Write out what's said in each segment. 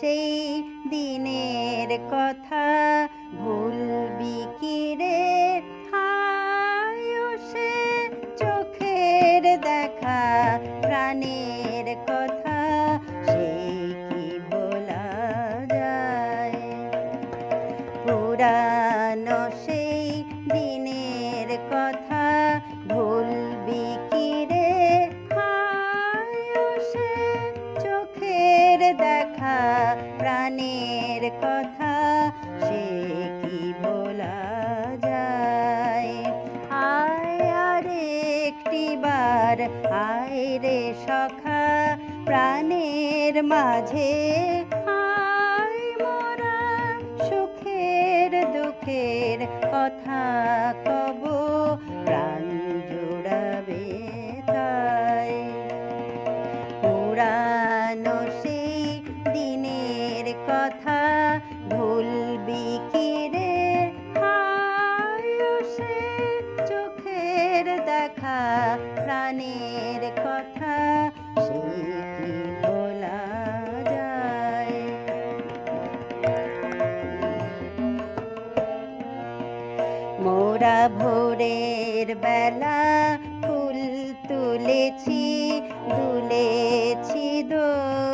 সেই দিনের কথা মাঝে আয় মোরা সুখের দুঃখের কথা মোরা ভোরের বেলা ফুল তুলেছি তুলেছি দোলায়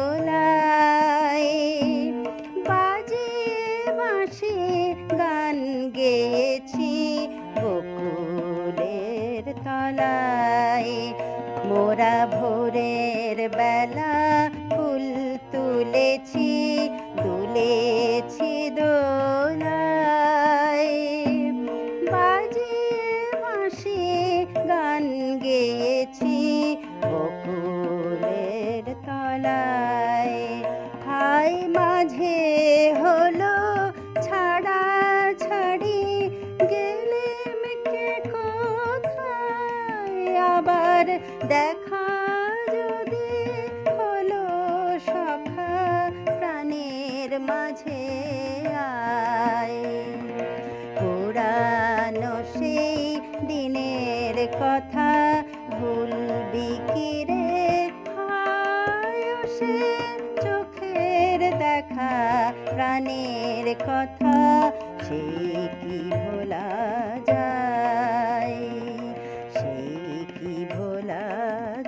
কি ভোলা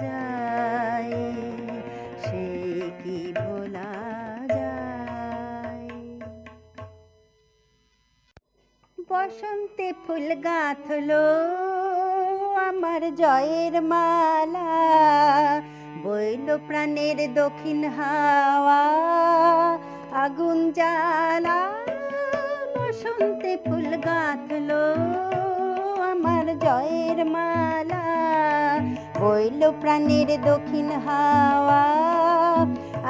যায়? সে কি ভোলা যায়? বসন্তে ফুল গাঁথলো আমার জয়ের মালা। বইল প্রাণের দক্ষিণ হাওয়া, আগুন জ্বালা। বসন্তে ফুল গাঁথলো আমার জয়ের মালা। বইল প্রাণের দক্ষিণ হাওয়া।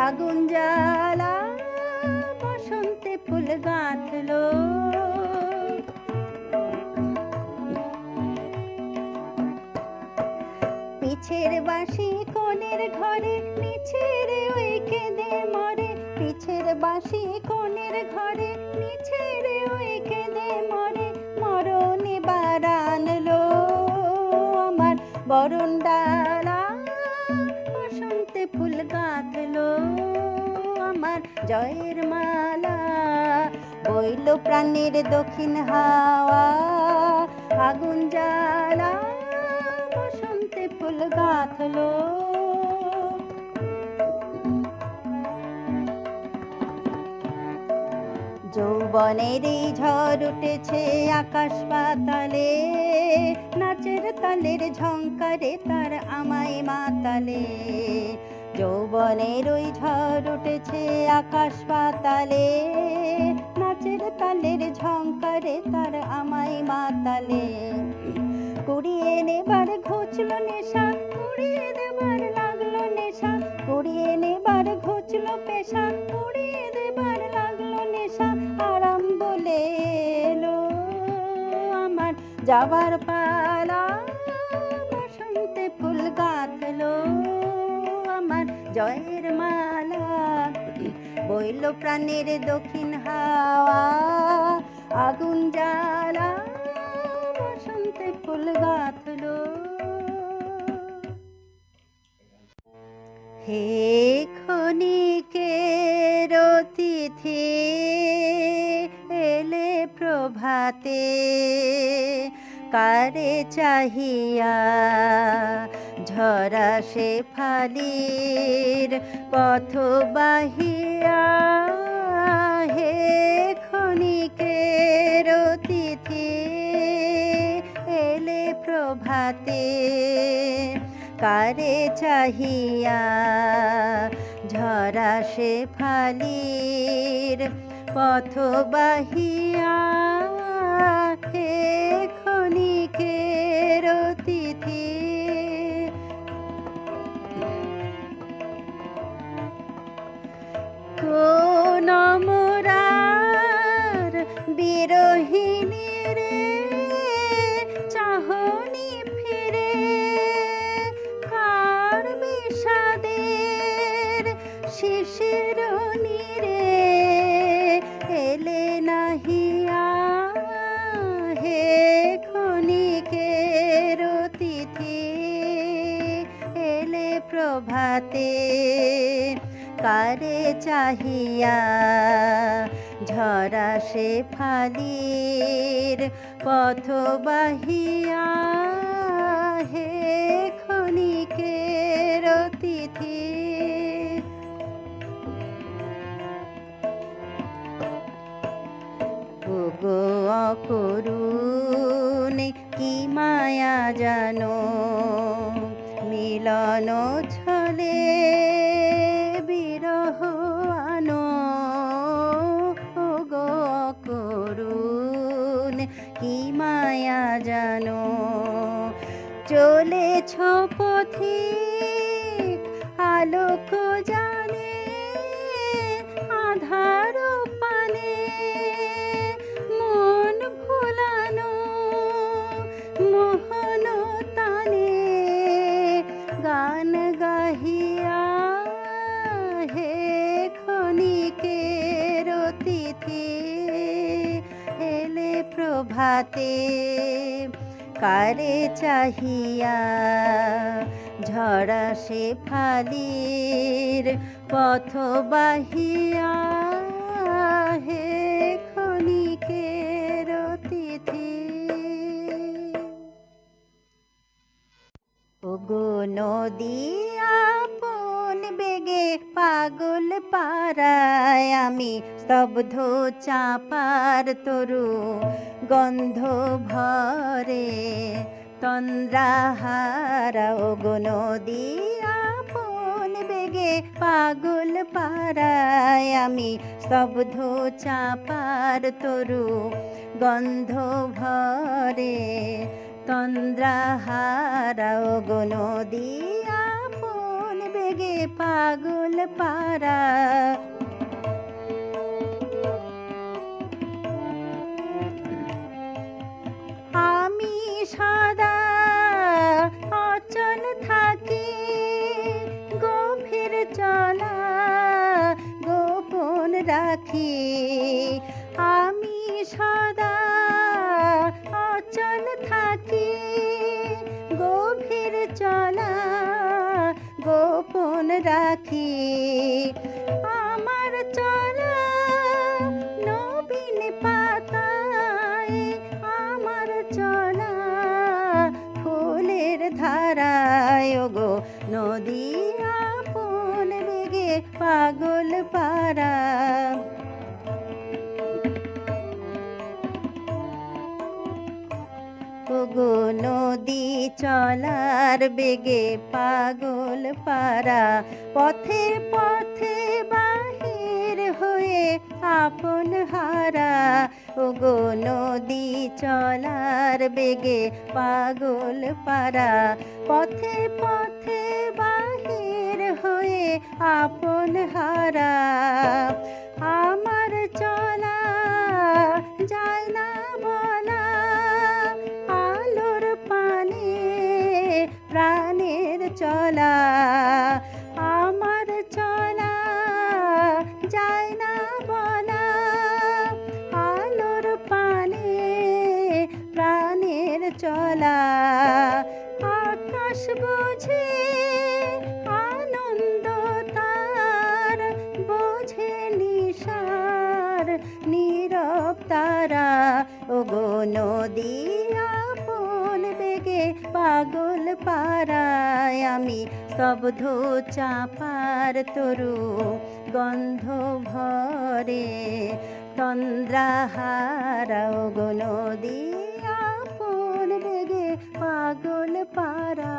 আগুন জ্বালা, বসন্তে ফুল গাঁথলো পিছের বাঁশি কোণের ঘরে মিছের ওই কেঁদে মরে। পিছের বাঁশি কোণের ঘরে মিছের ওই বরণ ডালা বসন্তে ফুল গাঁথলো আমার জয়ের মালা। বইল প্রাণের দক্ষিণ হাওয়া, আগুন জ্বালা, বসন্তে ফুল গাঁথলো। যৌবনের ঝড় উঠেছে আকাশ পাতালে নাচের তালের ঝঙ্কারে তার আমায় মাতালে। যৌবনের ওই ঝড় উঠেছে আকাশ পাতালে। নাচের তালের ঝঙ্কারে তার আমায় মাতালে। কুড়িয়ে নেবার ঘুচলো নেশা, কুড়িয়ে দেবার লাগল নেশা। কুড়িয়ে নেবার ঘুচলো পেশা, কুড়িয়ে দেবার লাগল নেশা। আরাম বলে আমার যাবার পালা জয়ের মালা বইল প্রাণের দক্ষিণ হাওয়া। আগুন জ্বালা, বসন্তে ফুল গাঁথলো। হে ক্ষণিকের অতিথি, এলে প্রভাতে, কারে চাহিয়া ঝরা সে ফালির পথ বাহিয়া হে ক্ষণিকের অতিথি এলে প্রভাতে। কারে চাহিয়া ঝরা সে ফালির পথ বাহিয়া বিরোহিনী রে, চাহনি ফিরে। কার বিষাদের শিশির নীরে, এলে নাহিয়া হে ক্ষণিকের অতিথি। এলে প্রভাতে কারে চাহিয়া ঝরা সে ফালির পথ বাহিয়া হে অতিথি। অকরুণ কি মায়া জানো মিলন ছলে কি মায়া জানো? চলেছ পথিক আলোক জানে, আধার পানে, মন ভোলানো, মোহন তানে গান গাহিয়া হে ক্ষণিকের অতিথি প্রভাতে কারে চাহিয়া ঝরা সে ফালির পথ বাহিয়া হে ক্ষণিকের অতিথি। ওগো নদী পাগল পাড়ায় আমি স্তব্ধ চাপার তরু, গন্ধ ভরে তন্দ্রাহারা, ওগো নদী আপন বেগে পাগল পাড়ায় আমি স্তব্ধ চাপার তরু, গন্ধ ভরে তন্দ্রাহারা গো নদী বেগে পাগল পারা আমি সদা অচল থাকি, গভীর চলা গোপন রাখি। আমি সদা অচল থাকি রাখি ওগো নদী চলার বেগে পাগল পারা পথে পথে বাহির হয়ে আপন হারা। ওগো নদী চলার বেগে পাগল পারা পথে পথে বাহির হয়ে আপন হারা। আমার চলা নিশার নীরব তারা ও নদী নদিয়া ফোন বেগে পাগল পারায় আমি স্তব্ধ চাপার তরু গন্ধ ভরে তন্দ্রাহারা ও গো নদিয়া ফোন বেগে পাগল পারা